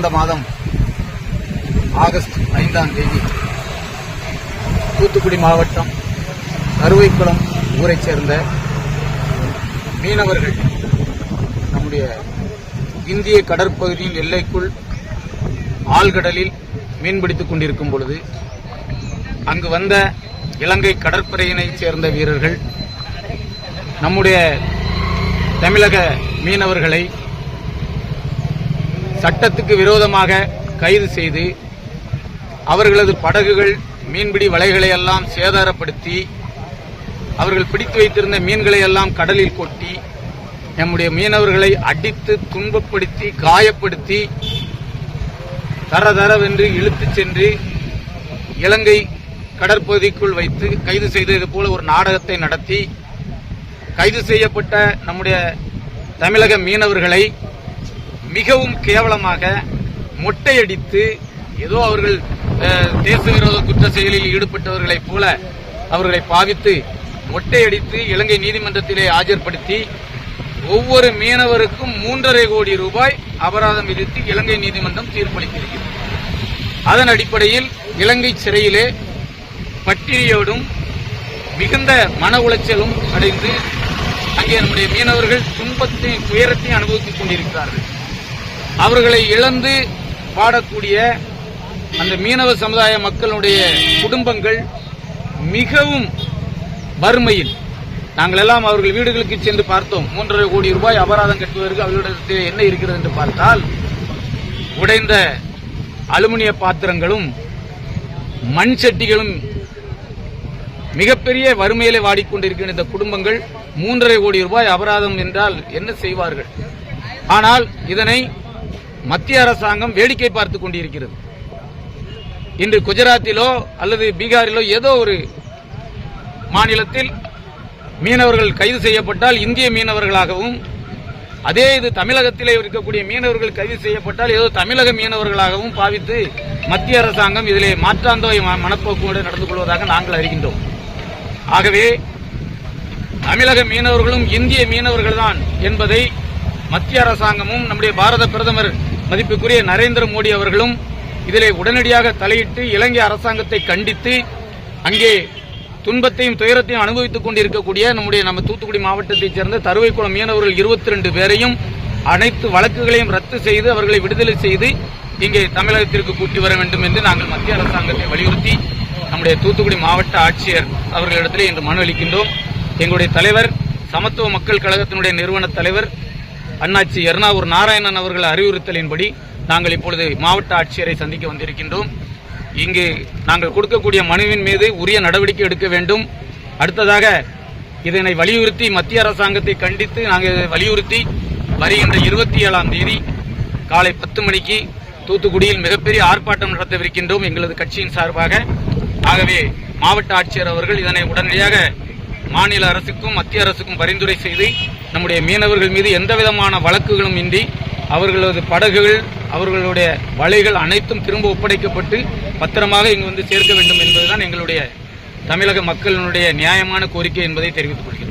கடந்த மாதம் ஆகஸ்ட் ஐந்தாம் தேதி தூத்துக்குடி மாவட்டம் கருவைக்குளம் ஊரைச் சேர்ந்த மீனவர்கள் நம்முடைய இந்திய கடற்பகுதியின் எல்லைக்குள் ஆழ்கடலில் மீன்பிடித்துக் கொண்டிருக்கும் பொழுது அங்கு வந்த இலங்கை கடற்படையினைச் சேர்ந்த வீரர்கள் நம்முடைய தமிழக மீனவர்களை சட்டத்துக்கு விரோதமாக கைது செய்து அவர்களது படகுகள் மீன்பிடி வலைகளை எல்லாம் சேதாரப்படுத்தி அவர்கள் பிடித்து வைத்திருந்த மீன்களை எல்லாம் கடலில் கொட்டி நம்முடைய மீனவர்களை அடித்து துன்பப்படுத்தி காயப்படுத்தி தர தரவென்று இழுத்துச் சென்று இலங்கை கடற்பகுதிக்குள் வைத்து கைது செய்தது போல ஒரு நாடகத்தை நடத்தி கைது செய்யப்பட்ட நம்முடைய தமிழக மீனவர்களை மிகவும் கேவலமாக மொட்டையடித்து ஏதோ அவர்கள் தேச விரோத குற்ற செயலில் ஈடுபட்டவர்களைப் போல அவர்களை பாவித்து மொட்டையடித்து இலங்கை நீதிமன்றத்திலே ஆஜர்படுத்தி ஒவ்வொரு மீனவருக்கும் மூன்றரை கோடி ரூபாய் அபராதம் விதித்து இலங்கை நீதிமன்றம் தீர்ப்பளித்திருக்கிறது. அதன் அடிப்படையில் இலங்கை சிறையிலே பட்டினியோடும் மிகுந்த மன உளைச்சலும் அடைந்து அங்கே நம்முடைய மீனவர்கள் துன்பத்தையும் துயரத்தையும் அனுபவித்துக் கொண்டிருக்கிறார்கள். அவர்களை இழந்து பாடக்கூடிய அந்த மீனவ சமுதாய மக்களுடைய குடும்பங்கள் மிகவும் வறுமையில். நாங்கள் எல்லாம் அவர்கள் வீடுகளுக்கு சென்று பார்த்தோம். மூன்றரை கோடி ரூபாய் அபராதம் கட்டுவதற்கு அவர்களிடத்தில் என்ன இருக்கிறது என்று பார்த்தால் உடைந்த அலுமினிய பாத்திரங்களும் மண் சட்டிகளும் மிகப்பெரிய வறுமையிலே வாடிக்கொண்டிருக்கிற இந்த குடும்பங்கள் மூன்றரை கோடி ரூபாய் அபராதம் என்றால் என்ன செய்வார்கள்? ஆனால் இதனை மத்திய அரசாங்கம் வேடிக்கை பார்த்துக் கொண்டிருக்கிறது. இன்று குஜராத்திலோ அல்லது பீகாரிலோ ஏதோ ஒரு மாநிலத்தில் மீனவர்கள் கைது செய்யப்பட்டால் இந்திய மீனவர்களாகவும் அதே இது தமிழகத்திலே இருக்கக்கூடிய மீனவர்கள் கைது செய்யப்பட்டால் ஏதோ தமிழக மீனவர்களாகவும் பாவித்து மத்திய அரசாங்கம் இதிலே மாற்றாந்தோய ம- மனப்போக்கோடு நடந்து கொள்வதாக நாங்கள் அறிகின்றோம். ஆகவே தமிழக மீனவர்களும் இந்திய மீனவர்கள்தான் என்பதை மத்திய அரசாங்கமும் நம்முடைய பாரத பிரதமர் மதிப்புக்குரிய நரேந்திர மோடி அவர்களும் இதிலே உடனடியாக தலையிட்டு இலங்கை அரசாங்கத்தை கண்டித்து அங்கே துன்பத்தையும் துயரத்தையும் அனுபவித்துக் கொண்டிருக்கக்கூடிய நம்முடைய நம்ம தூத்துக்குடி மாவட்டத்தைச் சேர்ந்த தருவைக்குளம் மீனவர்கள் இருபத்தி ரெண்டு பேரையும் அனைத்து வழக்குகளையும் ரத்து செய்து அவர்களை விடுதலை செய்து இங்கே தமிழகத்திற்கு கூட்டி வர வேண்டும் என்று நாங்கள் மத்திய அரசாங்கத்தை வலியுறுத்தி நம்முடைய தூத்துக்குடி மாவட்ட ஆட்சியர் அவர்களிடத்திலே இன்று மனு அளிக்கின்றோம். எங்களுடைய தலைவர் சமத்துவ மக்கள் கழகத்தினுடைய நிறுவன தலைவர் அண்ணாச்சி எர்ணாவூர் நாராயணன் அவர்கள் அறிவுறுத்தலின்படி நாங்கள் இப்பொழுது மாவட்ட ஆட்சியரை சந்திக்க வந்திருக்கின்றோம். இங்கு நாங்கள் கொடுக்கக்கூடிய மனுவின் மீது உரிய நடவடிக்கை எடுக்க வேண்டும். அடுத்ததாக இதனை வலியுறுத்தி மத்திய அரசாங்கத்தை கண்டித்து நாங்கள் இதை வலியுறுத்தி வருகின்ற இருபத்தி ஏழாம் தேதி காலை பத்து மணிக்கு தூத்துக்குடியில் மிகப்பெரிய ஆர்ப்பாட்டம் நடத்தவிருக்கின்றோம் எங்களது கட்சியின் சார்பாக. ஆகவே மாவட்ட ஆட்சியர் அவர்கள் இதனை உடனடியாக மாநில அரசுக்கும் மத்திய அரசுக்கும் பரிந்துரை செய்து நம்முடைய மீனவர்கள் மீது எந்த விதமான வழக்குகளும் இன்றி அவர்களது படகுகள் அவர்களுடைய வலைகள் அனைத்தும் திரும்ப ஒப்படைக்கப்பட்டு பத்திரமாக இங்கு வந்து சேர்க்க வேண்டும் என்பதுதான் எங்களுடைய தமிழக மக்களினுடைய நியாயமான கோரிக்கை என்பதை தெரிவித்துக் கொள்கிறேன்.